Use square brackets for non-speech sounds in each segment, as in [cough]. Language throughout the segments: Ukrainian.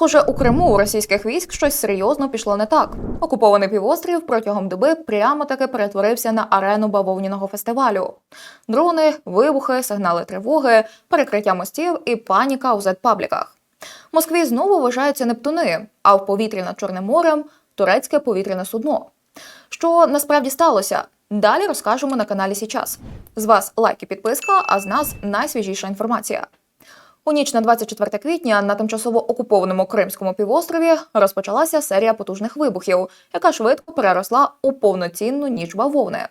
Схоже, у Криму у російських військ щось серйозно пішло не так. Окупований півострів протягом доби прямо таки перетворився на арену бавовняного фестивалю. Дрони, вибухи, сигнали тривоги, перекриття мостів і паніка у зет-пабліках. Москві знову вважаються нептуни, а в повітрі над Чорним морем турецьке повітряне судно. Що насправді сталося? Далі розкажемо на каналі Січас. З вас лайк і підписка, а з нас найсвіжіша інформація. У ніч на 24 квітня на тимчасово окупованому Кримському півострові розпочалася серія потужних вибухів, яка швидко переросла у повноцінну ніч бавовни.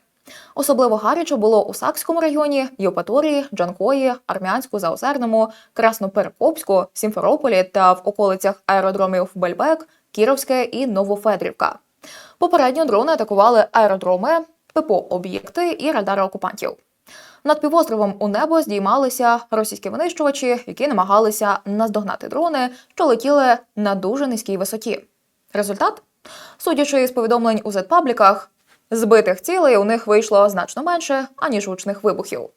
Особливо гаряче було у Сакському районі, Євпаторії, Джанкої, Армянську, Заозерному, Красноперекопську, Сімферополі та в околицях аеродромів Бельбек, Кіровське і Новофедрівка. Попередньо дрони атакували аеродроми, ППО-об'єкти і радари окупантів. Над півостровом у небо здіймалися російські винищувачі, які намагалися наздогнати дрони, що летіли на дуже низькій висоті. Результат? Судячи з повідомлень у зет-пабліках, збитих цілей у них вийшло значно менше, аніж гучних вибухів.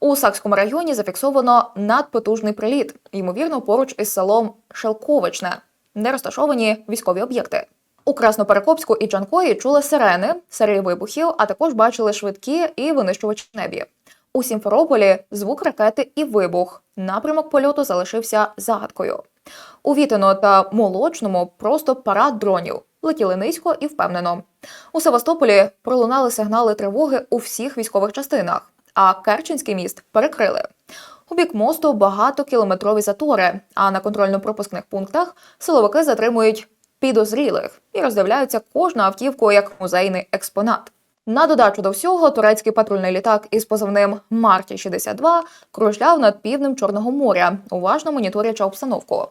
У Сакському районі зафіксовано надпотужний приліт, ймовірно, поруч із селом Шелковичне, де розташовані військові об'єкти. У Красноперекопську і Джанкої чули сирени, серії вибухів, а також бачили швидкі і винищувачі небі. У Сімферополі звук ракети і вибух. Напрямок польоту залишився загадкою. У Вітино та Молочному просто парад дронів. Летіли низько і впевнено. У Севастополі пролунали сигнали тривоги у всіх військових частинах, а Керченський міст перекрили. У бік мосту багатокілометрові затори, а на контрольно-пропускних пунктах силовики затримують підозрілих і роздивляються кожну автівку як музейний експонат. На додачу до всього, турецький патрульний літак із позивним Марті 62 кружляв над півднем Чорного моря, уважно моніторячи обстановку.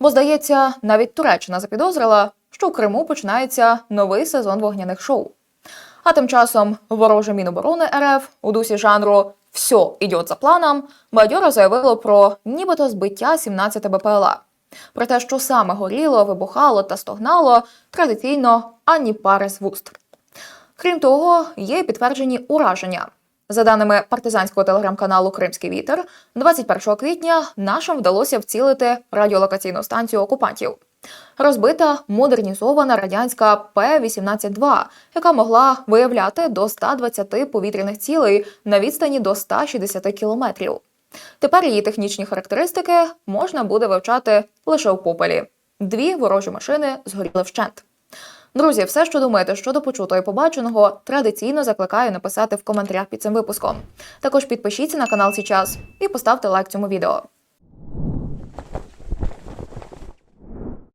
Бо, здається, навіть Туреччина запідозрила, що у Криму починається новий сезон вогняних шоу. А тим часом вороже Міноборони РФ у дусі жанру «Все йде за планом» бадьоро заявило про нібито збиття 17 БПЛА. Про те, що саме горіло, вибухало та стогнало, традиційно ані пари з вуст. Крім того, є підтверджені ураження. За даними партизанського телеграм-каналу Кримський вітер, 21 квітня нашим вдалося вцілити радіолокаційну станцію окупантів. Розбита модернізована радянська П-18-2, яка могла виявляти до 120 повітряних цілей на відстані до 160 кілометрів. Тепер її технічні характеристики можна буде вивчати лише у попелі. Дві ворожі машини згоріли вщент. Друзі, все, що думаєте щодо почутого і побаченого, традиційно закликаю написати в коментарях під цим випуском. Також підпишіться на канал Січас і поставте лайк цьому відео.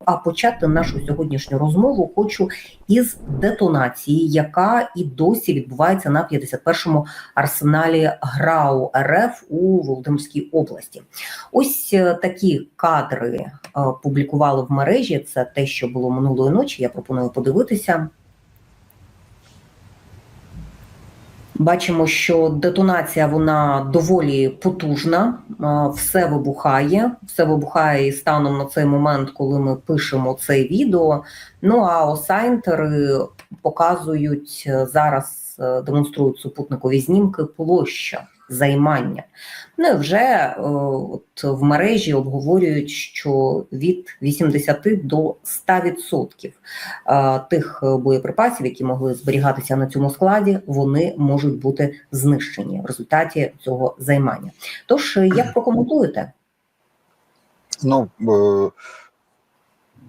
А почати нашу сьогоднішню розмову хочу із детонації, яка і досі відбувається на 51-му арсеналі ГРАУ РФ у Володимирській області. Ось е, такі кадри е, публікували в мережі. Це те, що було минулої ночі. Я пропоную подивитися. Бачимо, що детонація вона доволі потужна, все вибухає, все вибухає і станом на цей момент, коли ми пишемо це відео. Ну а осайнтери показують е, зараз, демонструють супутникові знімки площа займання. Ну і вже е, от в мережі обговорюють, що від 80 до 100% е, тих боєприпасів, які могли зберігатися на цьому складі, вони можуть бути знищені в результаті цього займання. Тож, е, як прокоментуєте? Ну, е,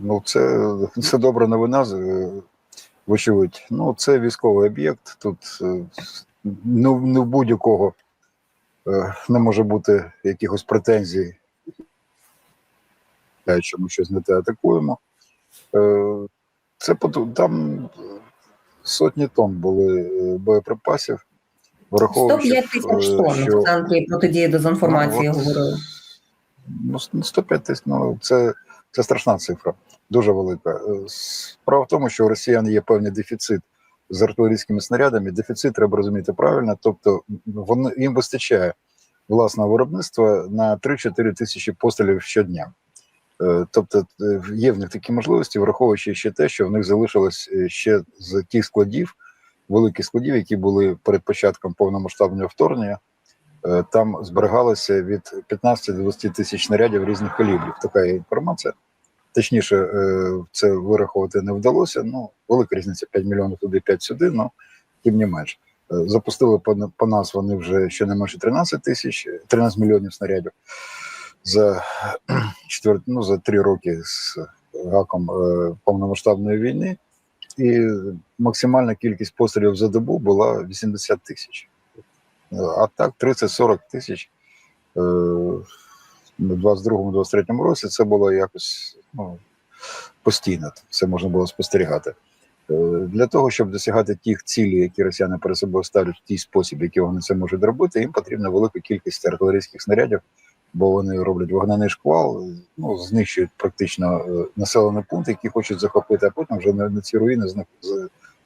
ну це, це добра новина, е, вочевидь. Ну, це військовий об'єкт. Тут е, ну, не в будь-якого е, не може бути якихось претензій, те, що ми щось не те атакуємо. Е, Це там сотні тонн були боєприпасів. Враховуючи, 105 тисяч тонн що- в центрі протидії дезінформації Ну, говорили. Ну, ну, 105 тисяч, ну це, це страшна цифра, дуже велика. Е, Справа в тому, що у росіян є певний дефіцит з артилерійськими снарядами. Дефіцит треба розуміти правильно, тобто вони, їм вистачає власного виробництва на 3-4 тисячі пострілів щодня. Е, Тобто е, є в них такі можливості, враховуючи ще те, що в них залишилось ще з тих складів, великих складів, які були перед початком повномасштабного вторгнення. Е, Там зберігалося від 15 до 20 тисяч снарядів різних калібрів. Така є інформація. точніше, е, це вирахувати не вдалося. Ну, велика різниця 5 мільйонів туди, 5 сюди, ну тим не менш. Е, Запустили по, по нас вони вже щонайменше 13 тисяч, 13 мільйонів снарядів за четвер... ну, за три роки з гаком повномасштабної війни. І максимальна кількість пострілів за добу була 80 тисяч. А так 30-40 тисяч е, в 22-23 році це було якось ну, постійно. Це можна було спостерігати. Е, Для того, щоб досягати тих цілей, які росіяни перед собою ставлять в тій спосіб, який вони це можуть робити, їм потрібна велика кількість артилерійських снарядів, бо вони роблять вогняний шквал, ну, знищують практично е, населений пункт, який хочуть захопити, а потім вже на, ці руїни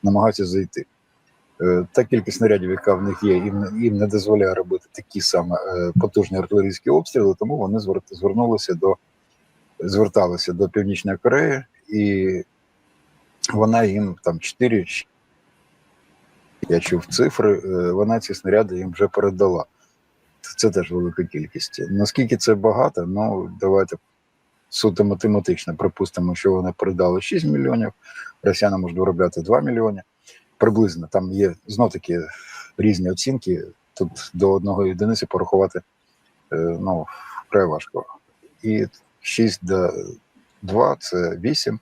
намагаються зайти. Е, Та кількість снарядів, яка в них є, їм, не- дозволяє робити такі саме е, потужні артилерійські обстріли, тому вони звернулися до зверталися до Північної Кореї, і вона їм там 4 я чув цифри, е, вона ці снаряди їм вже передала. Це теж велика кількість. Наскільки це багато, ну давайте суто математично припустимо, що вони передали 6 мільйонів, росіяни можуть виробляти 2 мільйони. Приблизно там є знов таки різні оцінки. Тут до одного єдиниці порахувати е, ну, вкрай важко. І 6 до 2 це 8,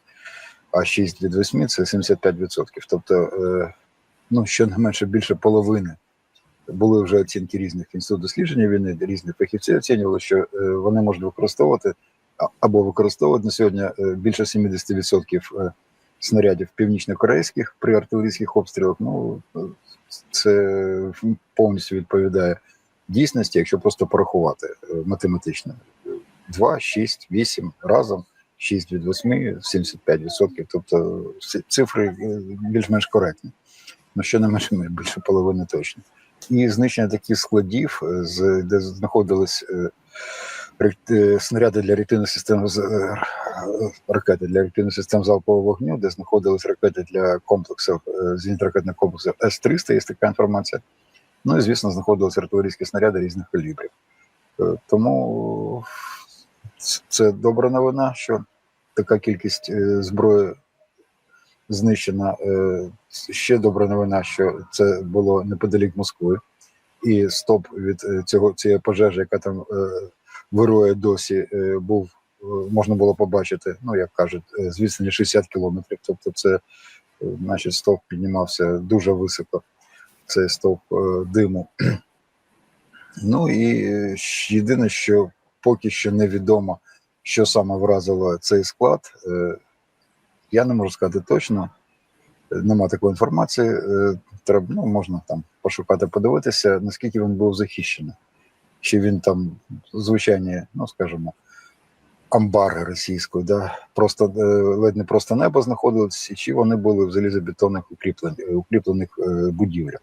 а 6 від 8 це 75%. Тобто, е, ну, щонайменше більше половини були вже оцінки різних інститутів дослідження війни, різних фахівців оцінювали, що е, вони можуть використовувати або використовують на сьогодні більше 70% е, снарядів північно-корейських при артилерійських обстрілах. Ну це повністю відповідає дійсності, якщо просто порахувати е, математично. 2, 6, 8 разом, 6 від 8, 75%. Тобто цифри е, більш-менш коректні. Ну, що не менше, більше половини точно і знищення таких складів, е, де знаходились снаряди для реактивних систем з- е, ракети для реактивних систем залпового вогню, де знаходились ракети для комплексів е, зенітно-ракетних комплексів С-300, є така інформація. Ну і звісно, знаходились артилерійські снаряди різних калібрів. Е, Тому це добра новина, що така кількість е, зброї знищена. Ще добра новина, що це було неподалік Москви, і стоп від цього цієї пожежі, яка там вирує досі, був можна було побачити, ну як кажуть, е, з відстані 60 кілометрів. Тобто, це е, значить, стовп піднімався дуже високо. Цей стовп е, диму. [clears throat] Ну і е, єдине, що поки що невідомо, що саме вразило цей склад. Е, Я не можу сказати точно. Е, Нема такої інформації. Е, Треба, ну, можна там пошукати, подивитися, наскільки він був захищений. Чи він там звичайні, ну скажімо, амбари російської, да, просто е, ледь не просто небо знаходилось, чи вони були в залізобетонних е, укріплених е, будівлях.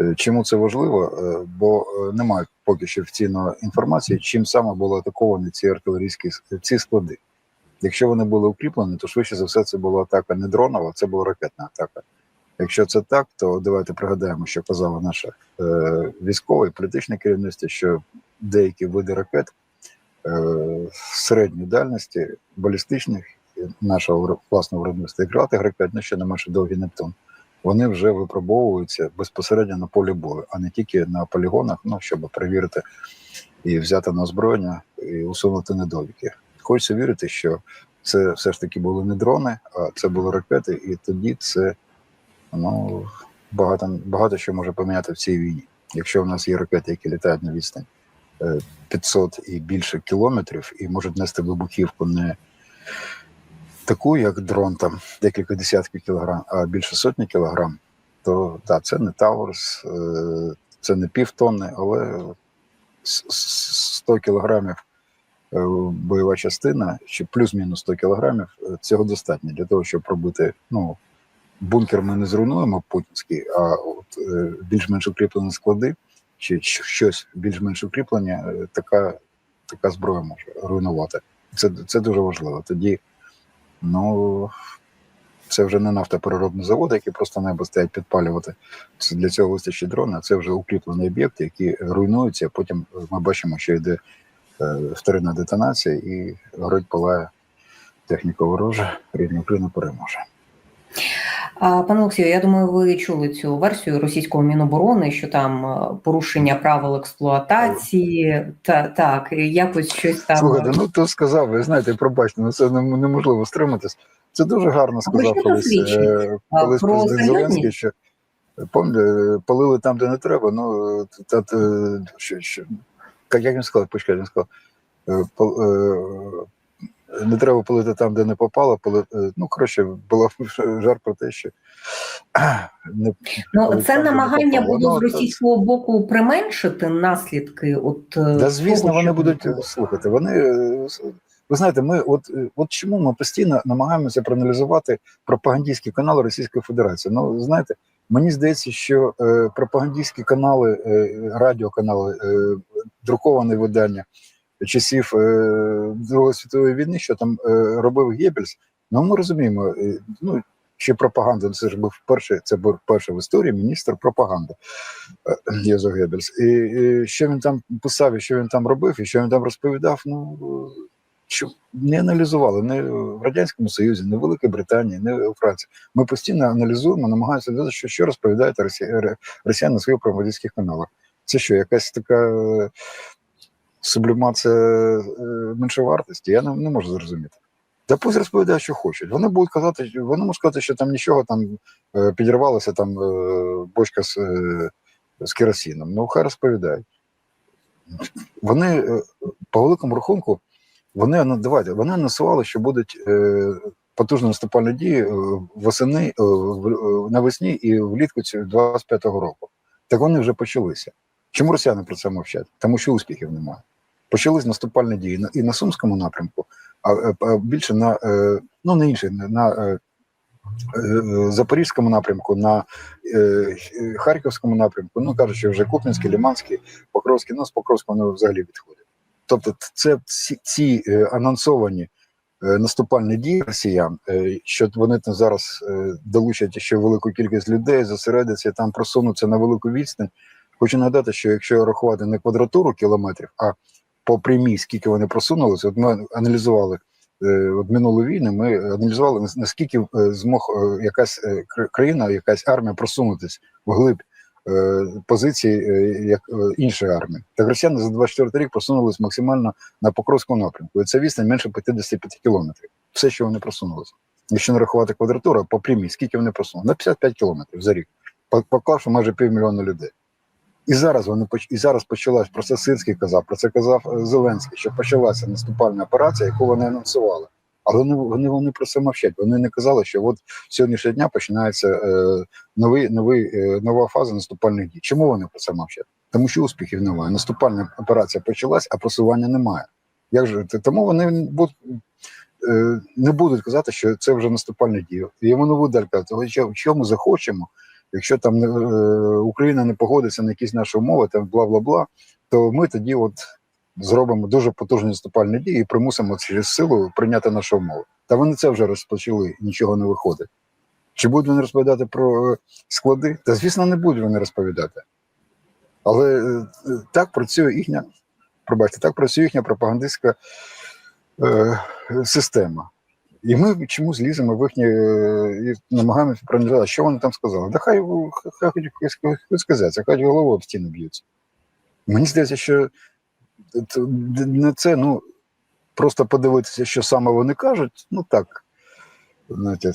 Е, Чому це важливо? Бо немає поки що офіційної інформації, чим саме були атаковані ці артилерійські ці склади. Якщо вони були укріплені, то швидше за все це була атака не дронова, це була ракетна атака. Якщо це так, то давайте пригадаємо, що казала наша е, військове і політичне керівництво, що деякі види ракет середньої дальності, балістичних, нашого власного виробництва і крилатих ну ще не менше довгий Нептун, вони вже випробовуються безпосередньо на полі бою, а не тільки на полігонах, ну щоб перевірити і взяти на озброєння і усунути недоліки. Хочеться вірити, що це все ж таки були не дрони, а це були ракети, і тоді це ну, багато, багато що може поміняти в цій війні. Якщо в нас є ракети, які літають на відстань е, 500 і більше кілометрів, і можуть нести вибухівку не таку, як дрон, там декілька десятків кілограм, а більше сотні кілограм, то так, це не Таурс, е, це не півтонни, але с- с- 100 кілограмів е, бойова частина, чи плюс-мінус 100 кілограмів, е, цього достатньо для того, щоб пробити. Ну, бункер ми не зруйнуємо путінський, а от е, більш-менш укріплені склади, чи щось більш-менш укріплення, е, така, така зброя може руйнувати. Це, це дуже важливо. Тоді, ну. Це вже не нафтопереробний завод, який просто небо стоять підпалювати. Це для цього вистачить дрона. а Це вже укріплені об'єкти, які руйнуються. а Потім ми бачимо, що йде е, вторинна детонація і горить палає техніка ворожа, рідна Україна переможе. А, Пане Олексію, я думаю, ви чули цю версію російського міноборони, що там е, порушення правил експлуатації, та так якось щось там. Слухайте, ну то сказав, ви знаєте, пробачте, ну це неможливо стриматись. Це дуже гарно сказав колись, е, колись про президент? Зеленський, що пам'ятаєте, полили там, де не треба. Ну та, та, що, що, як він сказав, почекай, він сказав, е, е, не треба полити там, де не попало. Поли, е, ну, коротше, була жарт про те, що не Ну, це там, намагання було Ну, з то- російського боку применшити наслідки. От е, Да, звісно, того, вони що будуть було. слухати. Вони е, ви знаєте, ми от, е, от чому ми постійно намагаємося проаналізувати пропагандистські канали Російської Федерації. Ну знаєте, мені здається, що е, пропагандистські канали, е, радіоканали, е, друковане видання часів е, Другої світової війни, що там е, робив Геббельс, ну ми розуміємо, е, ну. Чи пропаганда, це ж був перший, це був перший в історії міністр пропаганди Єзо Геббельс. І, і що він там писав, і що він там робив, і що він там розповідав, ну що не аналізували не в Радянському Союзі, не в Великій Британії, не у Франції. Ми постійно аналізуємо, намагаємося дивитися, що, що розповідають росіяни на своїх пропагандистських каналах. Це що, якась така сублімація е, меншовартості? Я не, не можу зрозуміти. Та пусть розповідають, що хочуть. Вони будуть казати, вони можуть сказати, що там нічого там е, підірвалася там е, бочка з, з керосином. Ну, хай розповідають. Вони по великому рахунку, вони ну, давайте, вони анонсували, що будуть потужні наступальні дії восени, навесні і влітку цього 25-го року. Так вони вже почалися. Чому росіяни про це мовчать? Тому що успіхів немає. Почались наступальні дії і на Сумському напрямку, а, е, більше на е, ну не інший, на- е, Запорізькому напрямку, на Харківському напрямку, ну кажучи, вже Куп'янський, Ліманський, Покровський, ну з Покровського вони взагалі відходять. Тобто, це ці, анонсовані наступальні дії росіян, що вони там зараз долучать ще велику кількість людей, зосередяться там, просунуться на велику відстань. Хочу нагадати, що якщо рахувати не квадратуру кілометрів, а по прямій, скільки вони просунулися, от ми аналізували е, от минулу війну, ми аналізували наскільки е, змог е, якась країна, якась армія просунутись вглиб позицій е, як іншої армії. Так росіяни за 24 рік просунулись максимально на Покровському напрямку. І це відстань менше 55 кілометрів. Все, що вони просунулися. Якщо не рахувати квадратуру, по прямій, скільки вони просунули? На 55 кілометрів за рік, По- поклавши майже півмільйона людей. І зараз вони поч- і зараз почалась про це Сирський казав, про це казав е, Зеленський, що почалася наступальна операція, яку вони анонсували. Але вони, вони, вони про це мовчать. Вони не казали, що от сьогоднішнього дня починається е, новий, новий, е, нова фаза наступальних дій. Чому вони про це мовчать? Тому що успіхів немає. Наступальна операція почалась, а просування немає. Як же тому вони будуть, е, не будуть казати, що це вже наступальні дії. І вони будуть казати, «Ой, що, що захочемо, якщо там е, Україна не погодиться на якісь наші умови, там бла бла бла, то ми тоді от зробимо дуже потужні наступальні дії і примусимо через силу прийняти наші умови. Та вони це вже розпочали, нічого не виходить. Чи будуть вони розповідати про е, склади? Та звісно, не будуть вони розповідати. Але е, е, так працює їхня, пробачте, так працює їхня пропагандистська е, система. І ми чомусь ліземо в їхні е, і намагаємося проаналізувати, що вони там сказали. Да хай хай, сказати, хай головою об стіну б'ються. Мені здається, що не це, ну просто подивитися, що саме вони кажуть, ну так, знаєте,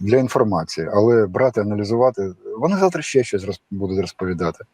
для інформації, але брати, аналізувати, вони завтра ще щось будуть розповідати.